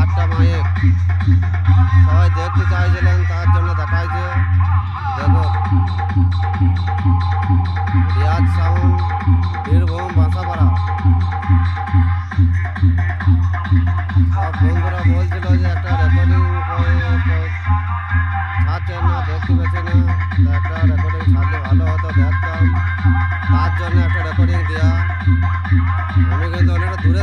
আটটা মাইক। সবাই দেখতে চাইছিলেন, তার জন্য দেখাইছে। দেখুন রিয়াজ সাউন্ড বীরভূম বাসাপাড়া সব বন্ধুরা বলছিল যে একটা রেকর্ডিং ছাড়ছে না, দেখতে পেছে না। একটা রেকর্ডিং ছাড়লে ভালো হতো, দেখতাম। তার জন্য একটা রেকর্ডিং দেওয়া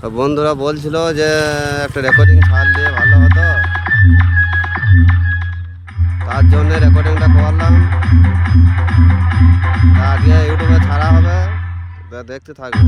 সব বন্ধুরা বলছিল যে একটা রেকর্ডিং ছাড়লে ভালো হতো। তার জন্য রেকর্ডিংটা করলাম। আজকে ইউটিউবে ছাড়া হবে। দেখতে থাকবে।